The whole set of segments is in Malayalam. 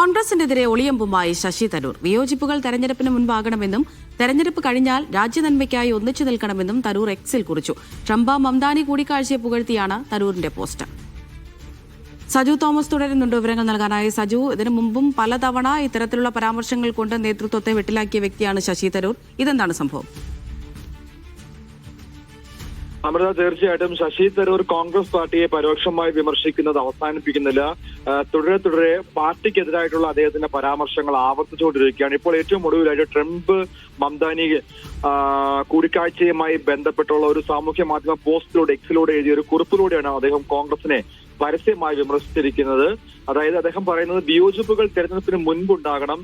കോൺഗ്രസിനെതിരെ ഒളിയമ്പുമായി ശശി തരൂർ. വിയോജിപ്പുകൾ തെരഞ്ഞെടുപ്പിന് മുൻപാകണമെന്നും തെരഞ്ഞെടുപ്പ് കഴിഞ്ഞാൽ രാജ്യനന്മയ്ക്കായി ഒന്നിച്ചു നിൽക്കണമെന്നും തരൂർ എക്സിൽ കുറിച്ചു. ട്രംപ മംദാനി കൂടിക്കാഴ്ചയെ പുകഴ്ത്തിയാണ് തരൂരിന്റെ പോസ്റ്റ് സജു തോമസ് തുടരുന്നുണ്ട് വിവരങ്ങൾ നൽകാനായി. സജു ഇതിനു മുമ്പും പലതവണ ഇത്തരത്തിലുള്ള പരാമർശങ്ങൾ കൊണ്ട് നേതൃത്വത്തെ വെട്ടിലാക്കിയ വ്യക്തിയാണ് ശശി തരൂർ. ഇതെന്താണ് സംഭവം? അമൃത തീർച്ചയായിട്ടും ശശി തരൂർ കോൺഗ്രസ് പാർട്ടിയെ പരോക്ഷമായി വിമർശിക്കുന്നത് അവസാനിപ്പിക്കുന്നില്ല. തുടരെ തുടരെ പാർട്ടിക്കെതിരായിട്ടുള്ള അദ്ദേഹത്തിന്റെ പരാമർശങ്ങൾ ആവർത്തിച്ചുകൊണ്ടിരിക്കുകയാണ്. ഇപ്പോൾ ഏറ്റവും ഒടുവിലായിട്ട് ട്രംപ് മംദാനി ആ, കൂടിക്കാഴ്ചയുമായി ബന്ധപ്പെട്ടുള്ള ഒരു സാമൂഹ്യ മാധ്യമ പോസ്റ്റിലൂടെ എക്സിലൂടെ എഴുതിയ ഒരു കുറിപ്പിലൂടെയാണ് അദ്ദേഹം കോൺഗ്രസിനെ പരസ്യമായി വിമർശിച്ചിരിക്കുന്നത്. അതായത് അദ്ദേഹം പറയുന്നത് വിയോജിപ്പുകൾ തെരഞ്ഞെടുപ്പിന് മുൻപുണ്ടാകണം.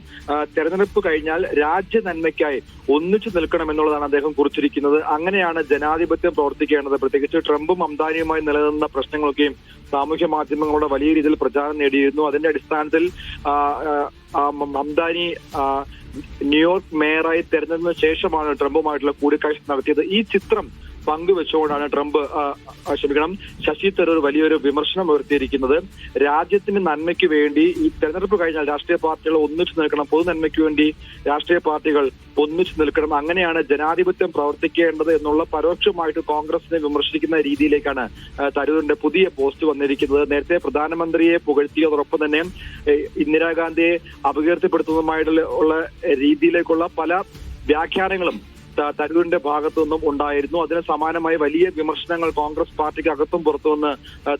തെരഞ്ഞെടുപ്പ് കഴിഞ്ഞാൽ രാജ്യ നന്മയ്ക്കായി ഒന്നിച്ചു നിൽക്കണം എന്നുള്ളതാണ് അദ്ദേഹം കുറിച്ചിരിക്കുന്നത്. അങ്ങനെയാണ് ജനാധിപത്യം പ്രവർത്തിക്കേണ്ടത്. പ്രത്യേകിച്ച് ട്രംപും അംദാനിയുമായി നിലനിന്ന പ്രശ്നങ്ങളൊക്കെയും സാമൂഹ്യ മാധ്യമങ്ങളുടെ വലിയ രീതിയിൽ പ്രചാരം നേടിയിരുന്നു. അതിന്റെ അടിസ്ഥാനത്തിൽ ആ, ന്യൂയോർക്ക് മേയറായി തെരഞ്ഞെടുപ്പിന് ശേഷമാണ് ട്രംപുമായിട്ടുള്ള കൂടിക്കാഴ്ച നടത്തിയത്. ഈ ചിത്രം പങ്കുവെച്ചുകൊണ്ടാണ് ട്രംപ് ക്ഷമിക്കണം ശശി തരൂർ വലിയൊരു വിമർശനം ഉയർത്തിയിരിക്കുന്നത്. രാജ്യത്തിന്റെ നന്മയ്ക്ക് വേണ്ടി ഈ തെരഞ്ഞെടുപ്പ് കഴിഞ്ഞാൽ രാഷ്ട്രീയ പാർട്ടികൾ ഒന്നിച്ചു നിൽക്കണം. പൊതു നന്മയ്ക്ക് വേണ്ടി രാഷ്ട്രീയ പാർട്ടികൾ ഒന്നിച്ചു നിൽക്കണം. അങ്ങനെയാണ് ജനാധിപത്യം പ്രവർത്തിക്കേണ്ടത് എന്നുള്ള പരോക്ഷമായിട്ട് കോൺഗ്രസിനെ വിമർശിക്കുന്ന രീതിയിലേക്കാണ് തരൂരിന്റെ പുതിയ പോസ്റ്റ് വന്നിരിക്കുന്നത്. നേരത്തെ പ്രധാനമന്ത്രിയെ പുകഴ്ത്തിയതോടൊപ്പം തന്നെ ഇന്ദിരാഗാന്ധിയെ അപകീർത്തിപ്പെടുത്തുന്നതുമായിട്ടുള്ള രീതിയിലേക്കുള്ള പല വ്യാഖ്യാനങ്ങളും തരൂരിന്റെ ഭാഗത്തു നിന്നും ഉണ്ടായിരുന്നു. അതിന് സമാനമായി വലിയ വിമർശനങ്ങൾ കോൺഗ്രസ് പാർട്ടിക്ക് അകത്തും പുറത്തുനിന്ന്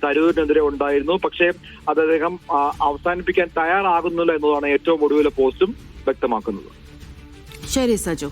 തരൂരിനെതിരെ ഉണ്ടായിരുന്നു. പക്ഷേ അത് അദ്ദേഹം അവസാനിപ്പിക്കാൻ തയ്യാറാകുന്നില്ല എന്നതാണ് ഏറ്റവും ഒടുവിലെ പോസ്റ്റും വ്യക്തമാക്കുന്നത്. ശരി സജു.